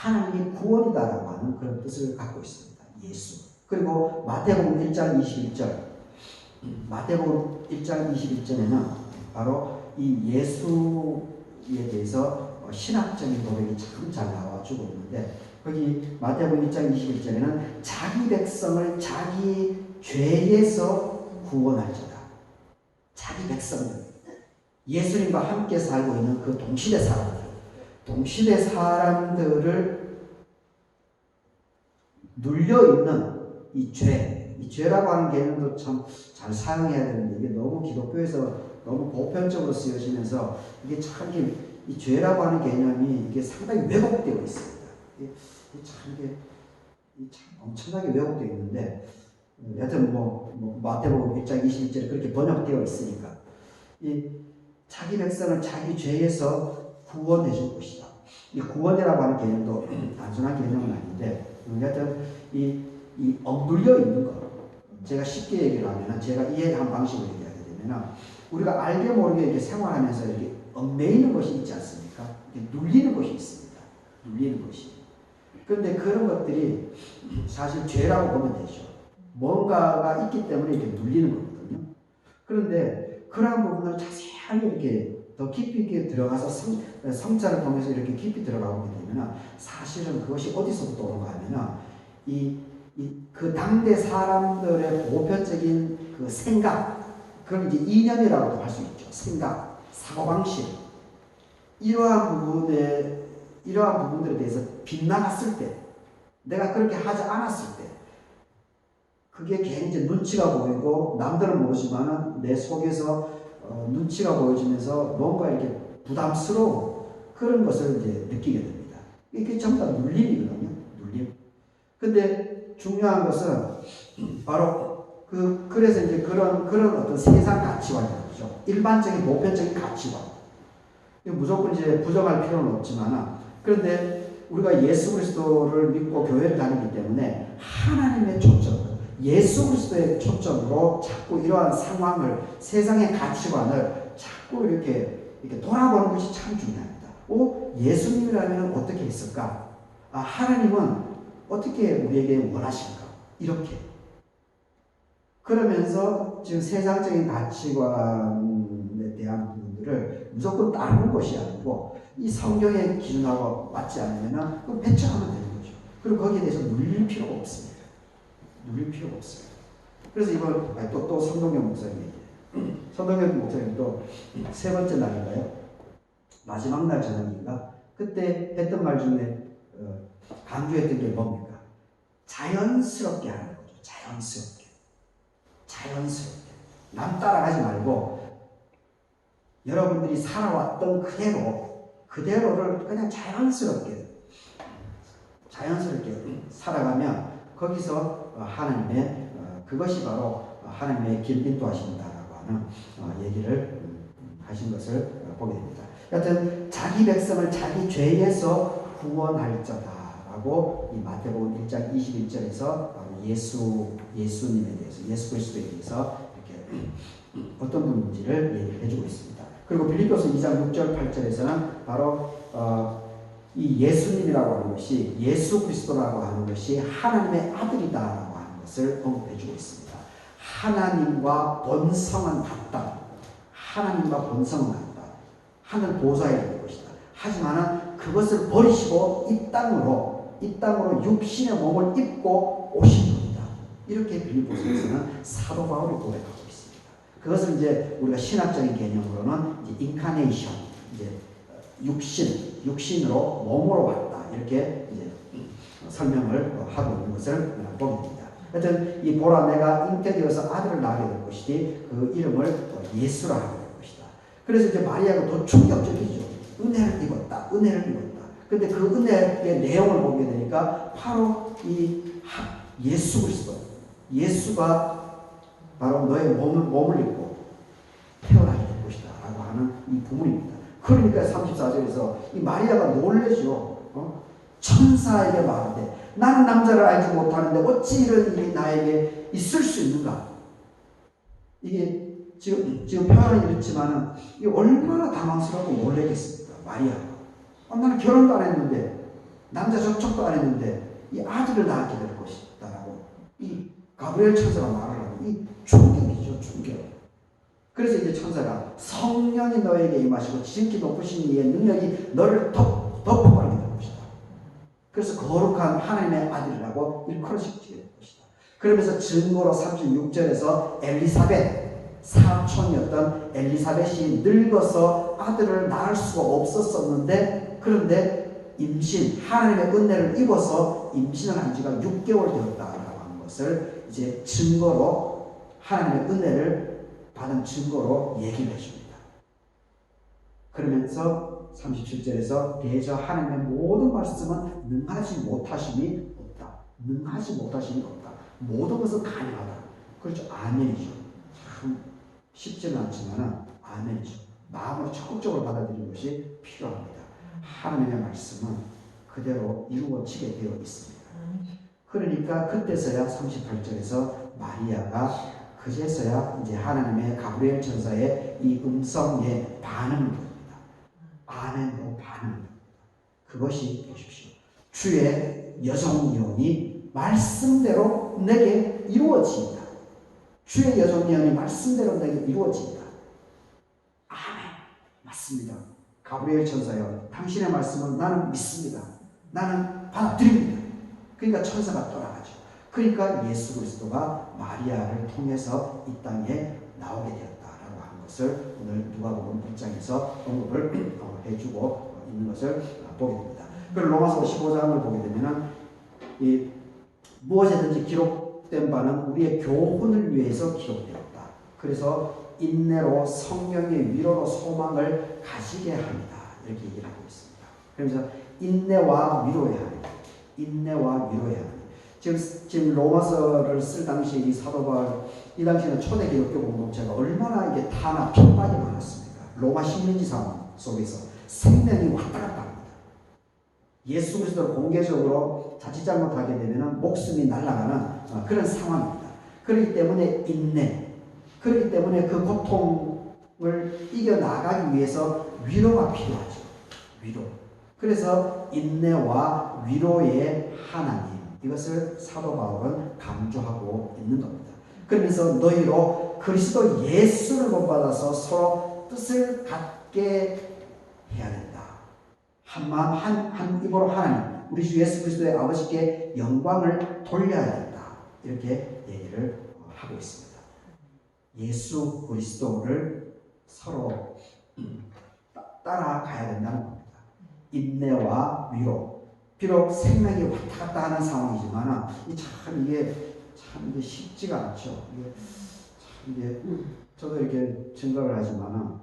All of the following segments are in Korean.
하나님이 구원이다라고 하는 그런 뜻을 갖고 있습니다. 예수. 그리고 마태복음 1장 21절. 마태복음 1장 21절에는 바로 이 예수에 대해서 어, 신학적인 고백이 참 잘 나와주고 있는데 거기 마태복음 1장 21절에는 자기 백성을 자기 죄에서 구원할 자다. 자기 백성들. 예수님과 함께 살고 있는 그 동시대 사람들. 동시대 사람들을 눌려 있는 이 죄, 이 죄라고 하는 개념도 참 잘 사용해야 되는데 이게 너무 기독교에서 너무 보편적으로 쓰여지면서 이게 참 이게 이 죄라고 하는 개념이 이게 상당히 왜곡되어 있습니다. 이게 참 이게 참 엄청나게 왜곡되어 있는데 여하튼 뭐, 뭐 마태복음 1장 21절에 그렇게 번역되어 있으니까 이 자기 백성을 자기 죄에서 구원해 줄 것이다. 이 구원이라고 하는 개념도 단순한 개념은 아닌데 여하튼 이, 이 억눌려 있는 것 제가 쉽게 얘기를 하면 제가 이해한 방식으로 얘기하게 되면 우리가 알게 모르게 이렇게 생활하면서 이렇게 얽매이는 것이 있지 않습니까? 이렇게 눌리는 것이 있습니다. 눌리는 것이. 그런데 그런 것들이 사실 죄라고 보면 되죠. 뭔가가 있기 때문에 이렇게 눌리는 거거든요. 그런데 그러한 부분을 자세하게 이렇게 더 깊이 있게 들어가서 성, 성찰을 통해서 이렇게 깊이 들어가게 되면 사실은 그것이 어디서부터 오는가 하면 이, 이, 그 당대 사람들의 보편적인 그 생각, 그걸 이제 이념이라고도 할 수 있죠. 생각, 사고방식. 이러한 부분에, 이러한 부분들에 대해서 빗나갔을 때, 내가 그렇게 하지 않았을 때, 그게 이제 눈치가 보이고, 남들은 모르지만은 내 속에서 어, 눈치가 보여지면서 뭔가 이렇게 부담스러운 그런 것을 이제 느끼게 됩니다. 이게 전부 다 눌림이거든요. 눌림. 근데 중요한 것은 바로 그, 그래서 이제 그런, 그런 어떤 세상 가치관이라는 거죠. 일반적인 보편적인 가치관. 무조건 이제 부정할 필요는 없지만, 그런데 우리가 예수 그리스도를 믿고 교회를 다니기 때문에 하나님의 초점, 예수 그리스도의 초점으로 자꾸 이러한 상황을 세상의 가치관을 자꾸 이렇게 이렇게 돌아보는 것이 참 중요합니다. 오 예수님이라면 어떻게 했을까? 아 하나님은 어떻게 우리에게 원하실까? 이렇게 그러면서 지금 세상적인 가치관에 대한 부분들을 무조건 따르는 것이 아니고 이 성경의 기준하고 맞지 않으면 그 배척하면 되는 거죠. 그리고 거기에 대해서 눌릴 필요가 없습니다. 누릴 필요가 없어요. 그래서 이번 또, 또 선동영 목사님 선동영 목사님도 세 번째 날인가요? 마지막 날 저녁인가? 그때 했던 말 중에 어, 강조했던 게 뭡니까? 자연스럽게 하는 거죠. 자연스럽게. 자연스럽게. 남 따라가지 말고 여러분들이 살아왔던 그대로 그대로를 그냥 자연스럽게 자연스럽게 살아가면 거기서 하나님의 어, 그것이 바로 하나님의 길 인도하신다라고 하는 어, 얘기를 하신 것을 보게 됩니다. 여튼 자기 백성을 자기 죄에서 구원할 자다라고 이 마태복음 1장 21절에서 예수 예수님에 대해서 예수 그리스도에 대해서 이렇게 어떤 분인지를 얘기를 해주고 있습니다. 그리고 빌립보서 2장 6절 8절에서는 바로 어, 이 예수님이라고 하는 것이 예수 그리스도라고 하는 것이 하나님의 아들이다라고 하는 것을 언급해주고 있습니다. 하나님과 본성은 같다. 하나님과 본성은 같다. 하늘 보좌에 있는 것이다. 하지만은 그것을 버리시고 이 땅으로 이 땅으로 육신의 몸을 입고 오신 분이다. 이렇게 빌립보서에서는 사도 바울이 고백하고 있습니다. 그것을 이제 우리가 신학적인 개념으로는 이제 인카네이션, 이제 육신, 육신으로 몸으로 왔다. 이렇게 이제 설명을 하고 있는 것을 됩니다. 하여튼 이 보라 내가 잉태되어서 아들을 낳게 될 것이니 그 이름을 예수라 하게 될 것이다. 그래서 이제 마리아가 더 충격적이죠. 은혜를 입었다. 은혜를 입었다. 근데 그 은혜의 내용을 보게 되니까 바로 이 예수 그리스도 예수가 바로 너의 몸을, 몸을 입고 태어나게 될 것이다. 라고 하는 이 부분입니다. 그러니까 34절에서 이 마리아가 놀래죠. 어? 천사에게 말하되 나는 남자를 알지 못하는데 어찌 이런 일이 나에게 있을 수 있는가? 이게 지금 지금 표현은 이렇지만은 이 얼마나 당황스럽고 놀라겠습니까? 마리아. 어, 나는 결혼도 안 했는데 남자 접촉도 안 했는데 이 아들을 낳게 될 것이다라고 이 가브리엘 천사가 말을 하고 이 충격이죠 충격. 그래서 이제 천사가 성령이 너에게 임하시고 지극히 높으신 이의 능력이 너를 덮, 덮어버리게 될 것이다. 그래서 거룩한 하나님의 아들이라고 일컬어지게 될 것이다. 그러면서 증거로 36절에서 엘리사벳 사촌이었던 엘리사벳이 늙어서 아들을 낳을 수가 없었었는데 그런데 임신 하나님의 은혜를 입어서 임신을 한 지가 6개월 되었다라고 하는 것을 이제 증거로 하나님의 은혜를 받은 증거로 얘기를 해줍니다. 그러면서 37절에서 대저 하나님의 모든 말씀은 능하지 못하심이 없다. 능하지 못하심이 없다. 모든 것은 가능하다. 그렇죠. 아멘이죠. 참 쉽지는 않지만 아멘이죠. 마음으로 적극적으로 받아들이는 것이 필요합니다. 하나님의 말씀은 그대로 이루어지게 되어 있습니다. 그러니까 그때서야 38절에서 마리아가 그제서야 이제 하나님의 가브리엘 천사의 이 음성에 반응을 합니다. 아멘으로 반응을 합니다. 그것이 보십시오. 주의 여정령이 말씀대로 내게 이루어진다. 주의 여정령이 말씀대로 내게 이루어진다. 아멘. 맞습니다. 가브리엘 천사여, 당신의 말씀은 나는 믿습니다. 나는 받아들입니다. 그러니까 천사가 떠나가죠. 그러니까 예수 그리스도가 마리아를 통해서 이 땅에 나오게 되었다라고 하는 것을 오늘 누가복음 1장에서 언급을 어, 해주고 있는 것을 보게 됩니다. 그리고 로마서 15장을 보게 되면은 이 무엇이든지 기록된 바는 우리의 교훈을 위해서 기록되었다. 그래서 인내로 성령의 위로로 소망을 가지게 합니다. 이렇게 얘기를 하고 있습니다. 그러면서 인내와 위로의 하나님, 인내와 위로의 하나님. 지금, 지금 로마서를 쓸 당시에 이 사도 바울, 이 당시에는 초대 기독교 공동체가 얼마나 이게 타나 핍박이 많았습니까? 로마 식민지 상황 속에서 생명이 왔다 갔다 합니다. 예수 그리스도를 공개적으로 자칫 잘못하게 되면 목숨이 날아가는 어, 그런 상황입니다. 그렇기 때문에 인내, 그렇기 때문에 그 고통을 이겨나가기 위해서 위로가 필요하죠. 위로. 그래서 인내와 위로의 하나님, 이것을 사도 바울은 강조하고 있는 겁니다. 그러면서 너희로 그리스도 예수를 본받아서 서로 뜻을 갖게 해야 된다. 한 마음, 한, 한 입으로 하나님, 우리 주 예수 그리스도의 아버지께 영광을 돌려야 된다. 이렇게 얘기를 하고 있습니다. 예수 그리스도를 서로 따라가야 된다는 겁니다. 인내와 위로. 비록 생명이 왔다 갔다 하는 상황이지만 참 이게 참 이게 쉽지가 않죠. 이게 참 이게 저도 이렇게 증거를 하지만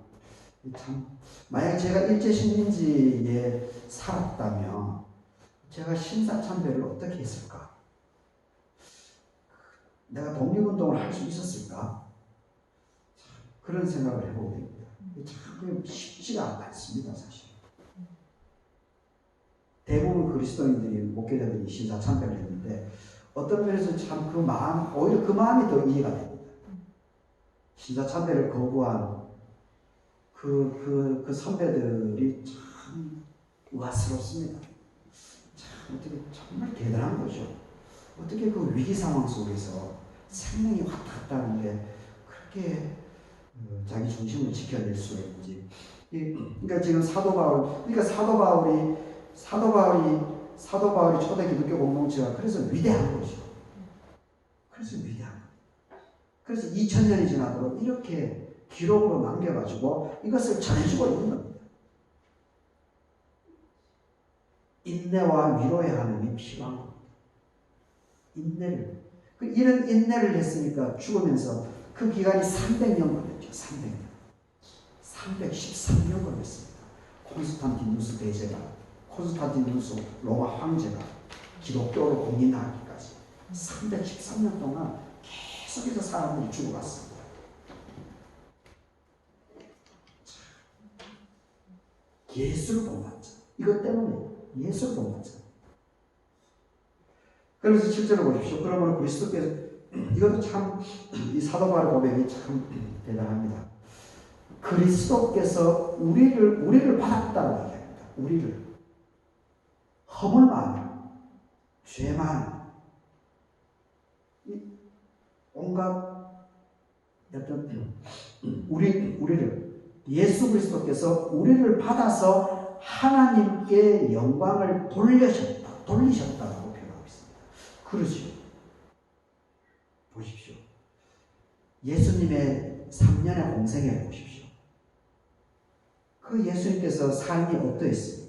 참 만약 제가 일제 식민지에 살았다면 제가 신사참배를 어떻게 했을까? 내가 독립운동을 할 수 있었을까? 그런 생각을 해보게 됩니다. 참 쉽지가 않습니다, 사실. 대부분 그리스도인들이 목회자들이 신사참배를 했는데 어떤 면에서 참 그 마음, 오히려 그 마음이 더 이해가 됩니다. 신사참배를 거부한 그, 그, 그 선배들이 참 우아스럽습니다. 참 어떻게 정말 대단한 거죠. 어떻게 그 위기 상황 속에서 생명이 왔다 갔다 하는데 그렇게 어, 자기 중심을 지켜낼 수가 있는지. 그러니까 지금 사도 바울, 그러니까 사도 바울이 사도 바울이 사도 바울이 초대 기독교 공동체가 그래서 위대한 거죠. 그래서 위대한 거. 그래서 2000년이 지나도록 이렇게 기록으로 남겨가지고 이것을 전해주고 있는 겁니다. 인내와 위로의 하나님이 필요한 겁니다. 인내를. 그 이런 인내를 했으니까 죽으면서 그 기간이 300년 걸렸죠. 300년. 313년 걸렸습니다. 콘스탄티누스 대제가, 콘스탄티누스 로마 황제가 기독교를 공인하기까지 313년 동안 계속해서 사람들이 죽어갔습니다. 예수를 본받자. 이것 때문에 예수를 본받자. 그래서 실제로 보십시오. 그러면 그리스도께서 이것도 참 이 사도 바울 고백이 참 대단합니다. 그리스도께서 우리를 우리를 받았다고 얘기합니다. 우리를 허물 많아. 죄 많아. 이 온갖 어떤 우리 우리를 예수 그리스도께서 우리를 받아서 하나님께 영광을 돌려셨다, 돌리셨다라고 표현하고 있습니다. 그러죠. 보십시오. 예수님의 3년의 공생애를 보십시오. 그 예수님께서 삶이 어떠했습니까?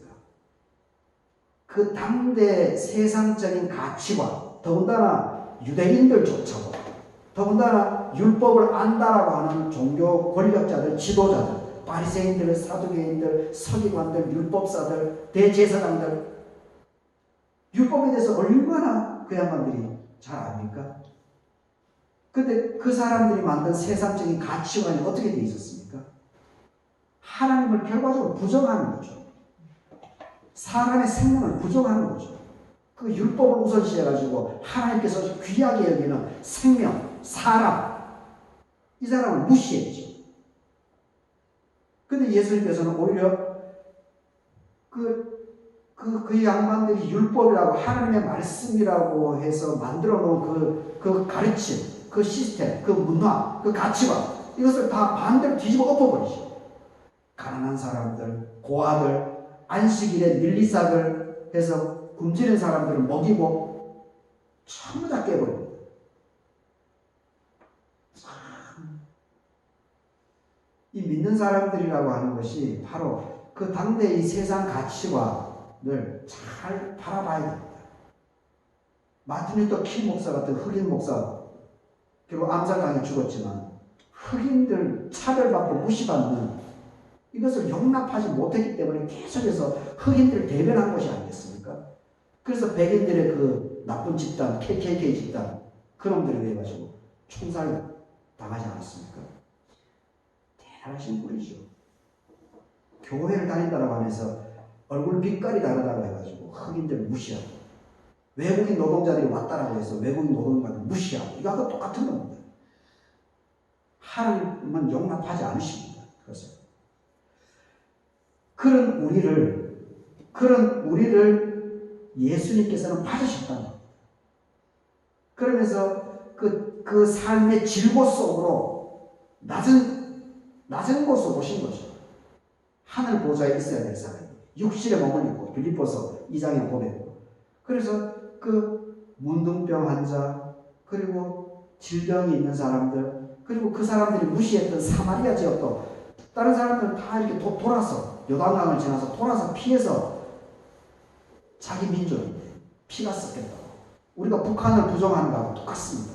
그 당대 세상적인 가치관, 더군다나 유대인들조차도, 더군다나 율법을 안다라고 하는 종교 권력자들, 지도자들, 바리새인들, 사두개인들, 서기관들, 율법사들, 대제사장들, 율법에 대해서 얼마나 그 양반들이 잘 압니까? 근데 그 사람들이 만든 세상적인 가치관이 어떻게 되어 있었습니까? 하나님을 결과적으로 부정하는 거죠. 사람의 생명을 부정하는 거죠. 그 율법을 우선시해가지고 하나님께서 귀하게 여기는 생명, 사람, 이 사람을 무시했죠. 근데 예수님께서는 오히려 그, 그, 그 양반들이 율법이라고 하나님의 말씀이라고 해서 만들어 놓은 그, 그 가르침, 그 시스템, 그 문화, 그 가치관, 이것을 다 반대로 뒤집어 엎어버리죠. 가난한 사람들, 고아들, 안식일에 밀리사들 해서 굶주린 사람들을 먹이고 전부 다 깨버립니다. 참. 이 믿는 사람들이라고 하는 것이 바로 그 당대 이 세상 가치관을 잘 바라봐야 됩니다. 마틴 루터 킹 목사 같은 흑인 목사, 결국 암살당해 죽었지만 흑인들 차별받고 무시받는 이것을 용납하지 못했기 때문에 계속해서 흑인들을 대변한 것이 아니겠습니까? 그래서 백인들의 그 나쁜 집단, KKK 집단, 그놈들에 대해 가지고 총살 당하지 않았습니까? 대단하신 분이죠. 교회를 다닌다고 하면서 얼굴 빛깔이 다르다고 해가지고 흑인들 무시하고 외국인 노동자들이 왔다라고 해서 외국인 노동자들 무시하고 이거하고 똑같은 겁니다. 하나님은 용납하지 않으십니다. 그래서 그런 우리를 그런 우리를 예수님께서는 받으셨다는 겁니다. 그러면서 그, 그 삶의 질고 속으로 낮은 낮은 곳으로 오신 거죠. 하늘 보좌에 있어야 될 사람. 육실의 몸을 입고 빌립보서 2장의 고백으로. 그래서 그 문둥병 환자 그리고 질병이 있는 사람들 그리고 그 사람들이 무시했던 사마리아 지역도 다른 사람들은 다 이렇게 도, 돌아서 요단강을 지나서 돌아서 피해서 자기 민족인데 피가 섞였다고. 우리가 북한을 부정하는 거하고 똑같습니다.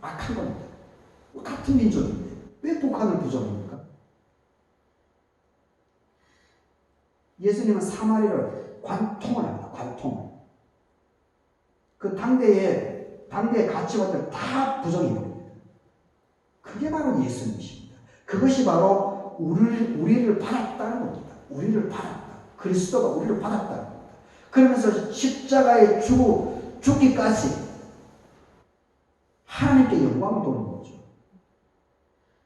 악한 겁니다. 같은 민족인데 왜 북한을 부정합니까? 예수님은 사마리아를 관통을 합니다. 관통을. 그 당대의 당대의 가치관들 다 부정해 버립니다. 그게 바로 예수님이십니다. 그것이 바로 우리를 우리를 받았다는 겁니다. 우리를 받았다. 그리스도가 우리를 겁니다. 그러면서 십자가에 죽고 죽기까지 하나님께 영광을 돌리는 거죠.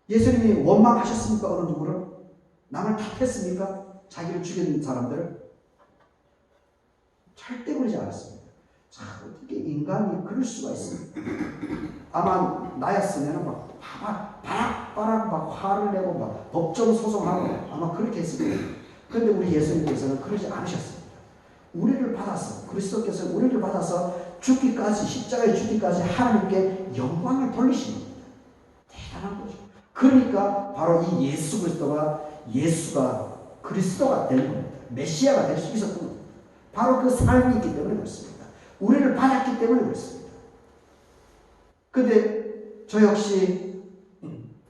예수님이 원망하셨습니까? 어느 누구를? 남을 탓했습니까? 자기를 죽인 사람들을? 절대 그러지 않았습니다. 자, 어떻게 인간이 그럴 수가 있습니까? 아마 나였으면 막 바락, 바락, 바락 막 화를 내고 막 법정 소송하고 아마 그렇게 했을 거예요. 그런데 우리 예수님께서는 그러지 않으셨습니다. 우리를 받아서, 그리스도께서 우리를 받아서 죽기까지, 십자가에 죽기까지 하나님께 영광을 돌리신 겁니다. 대단한 거죠. 그러니까 바로 이 예수 그리스도가 예수가 그리스도가 된 겁니다. 메시아가 될 수 있었던 겁니다. 바로 그 삶이 있기 때문에 그렇습니다. 우리를 받았기 때문에 그렇습니다. 근데 저 역시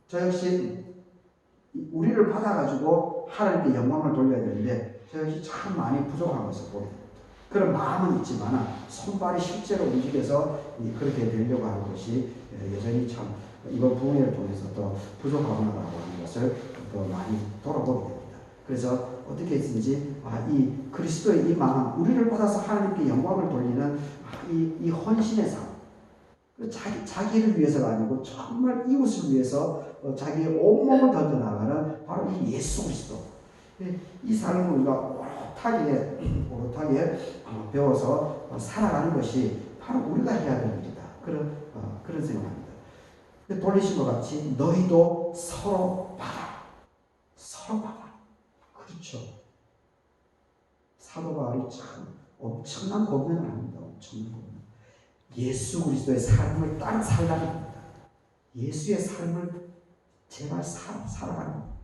저 역시 우리를 받아가지고 하나님께 영광을 돌려야 되는데 저 역시 참 많이 부족한 것을 보게 됩니다. 그런 마음은 있지만 손발이 실제로 움직여서 그렇게 되려고 하는 것이 여전히 참 이번 부흥회를 통해서 또 부족하구나라고 하는 것을 또 많이 돌아보게 됩니다. 그래서 어떻게 했든지 아, 이 그리스도의 이 마음, 우리를 받아서 하나님께 영광을 돌리는 이, 이 헌신의 삶, 자기, 자기를 위해서가 아니고 정말 이웃을 위해서 어, 자기의 온몸을 던져나가는 바로 이 예수 그리스도. 이 삶을 우리가 오롯하게 오롯하게 어, 배워서 어, 살아가는 것이 바로 우리가 해야 될 일이다. 그런 어, 그런 생각합니다. 돌리신 것 같이 너희도 서로 받아, 서로 받아. 그렇죠. 사도 바울이 참 엄청난 고민을 합니다. 엄청난 고민. 예수 그리스도의 삶을 따라 살라는 겁니다. 예수의 삶을 제발 살, 살아가는 겁니다.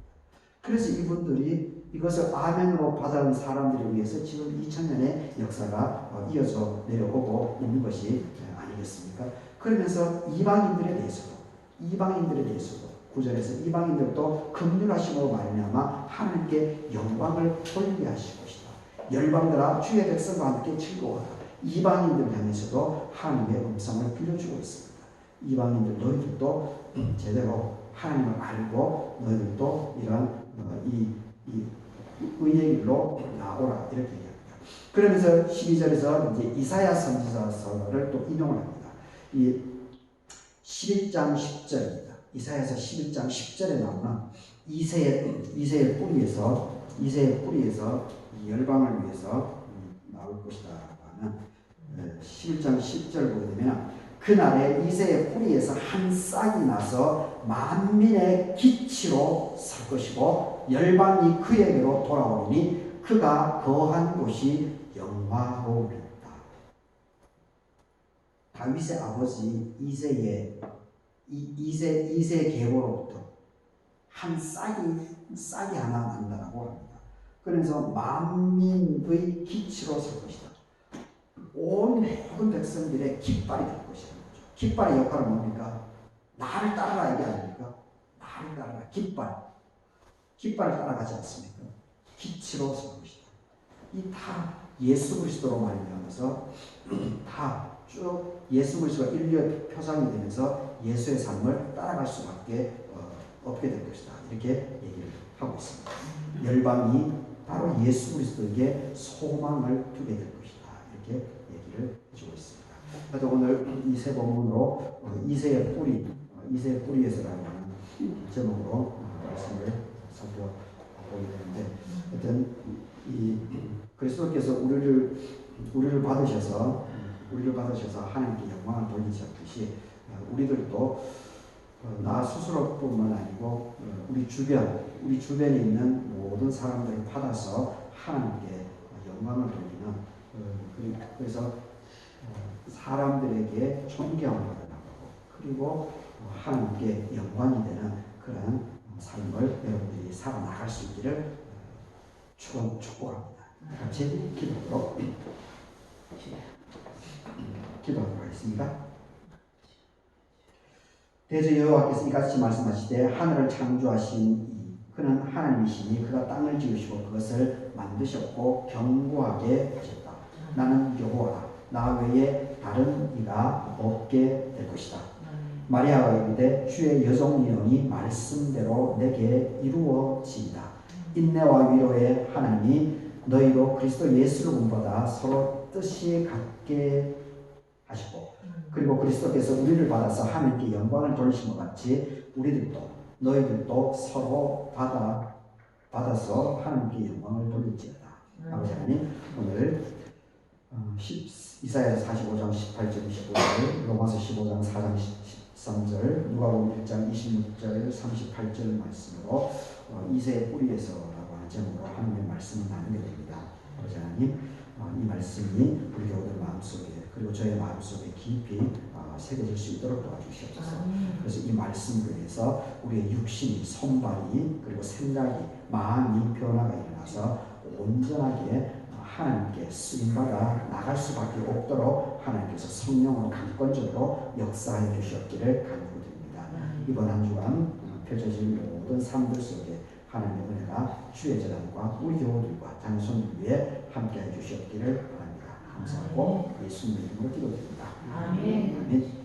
그래서 이분들이 이것을 아멘으로 받아온 사람들을 위해서 지금 2000년의 역사가 어, 이어져 내려오고 있는 것이 어, 아니겠습니까? 그러면서 이방인들에 대해서도 이방인들에 대해서도 구절에서 이방인들도 긍휼하심으로 말미암아 하나님께 영광을 돌리게 하실 것이다. 열방들아 주의 백성과 함께 즐거워하라. 이방인들 향해서도 하나님의 음성을 들려주고 있습니다. 이방인들 너희들도 음, 제대로 하나님을 알고 너희들도 이런 어, 이, 이 의의 길로 나오라 이렇게 얘기합니다. 그러면서 12절에서 이제 이사야 선지자서를 또 인용을 합니다. 이 11장 10절입니다. 이사야서 11장 10절에 나오는 이세의 이세의 뿌리에서 이세의 뿌리에서 이 열방을 위해서 음, 나올 것이다라고 하는 11장 10절 보게 되면 그날에 이세의 뿌리에서 한 싹이 나서 만민의 기치로 설 것이고 열방이 그에게로 돌아오니 그가 거한 곳이 영화로우리다. 다윗의 아버지 이세의 이, 이세 이세 계보로부터 한 싹이 싹이 하나 난다라고 합니다. 그래서 만민의 기치로 설 것이다. 온 모든 백성들의 깃발이 될 것이라는 거죠. 깃발의 역할은 뭡니까? 나를 따르라 이게 아닙니까? 나를 따르라 깃발. 깃발을 따라가지 않습니까? 기치로 설 것이다. 이 다 예수 그리스도로 말미암아서 다 쭉 예수 그리스도가 인류의 표상이 되면서 예수의 삶을 따라갈 수밖에 어, 없게 될 것이다. 이렇게 얘기를 하고 있습니다. 열방이 바로 예수 그리스도에게 소망을 두게 될 것이다. 이렇게 얘기를 해주고 있습니다. 그래서 오늘 이세 본문으로 어, 이세의 뿌리, 어, 이세의 뿌리에서라는 제목으로 어, 말씀을 살펴보게 되는데, 하여튼 이 그리스도께서 우리를 우리를 받으셔서 우리를 받으셔서 하나님께 영광을 돌리셨듯이 우리들도 어, 나 스스로뿐만 아니고 어, 우리 주변, 우리 주변에 있는 모든 사람들을 받아서 하나님께 영광을 돌리는 어, 그래서 사람들에게 존경을 받으라고 그리고 하나님께 영광이 되는 그런 삶을 여러분들이 살아나갈 수 있기를 축원, 축복합니다. 같이 기도로 기도하도록 하겠습니다. 대저 여호와께서 이같이 말씀하시되 하늘을 창조하신 이 그는 하나님이시니 그가 땅을 지으시고 그것을 만드셨고 견고하게 하셨다. 나는 여호와다. 나 외에 다른 이가 없게 될 것이다. 마리아가 이르되 주의 여종 예언이 말씀대로 내게 이루어지이다. 인내와 위로의 하나님이 너희로 그리스도 예수를 본받아 서로 뜻이 같게 하시고 그리고 그리스도께서 우리를 받아서 하나님께 영광을 돌리신 것 같이 우리들도 너희들도 서로 받아 받아서 하나님께 영광을 돌릴지어다. 아버지 하나님 오늘 어, 이사야 45장 18절 25절 로마서 15장 4장 13절 누가복음 1장 26절 38절 말씀으로 어, 이세의 뿌리에서라고 하는 제목으로 하나님의 말씀을 나누게 됩니다. 아버지 하나님 어, 이 말씀이 우리 교우들 마음속에 그리고 저의 마음속에 깊이 어, 새겨질 수 있도록 도와주시옵소서. 그래서 이 말씀을 위해서 우리의 육신이, 손발이 그리고 생각이, 마음이 변화가 일어나서 온전하게 하나님께 쓰임받아 나갈 수밖에 없도록 하나님께서 성령으로 강권적으로 역사해 주셨기를 간구드립니다. 이번 한 주간 펼쳐질 모든 삶들 속에 하나님의 은혜가 주의 재단과 우리 교우들과 장손들 위해 함께해 주셨기를 바랍니다. 감사하고 예수님의 이름으로 기도드립니다. 아멘. 아멘.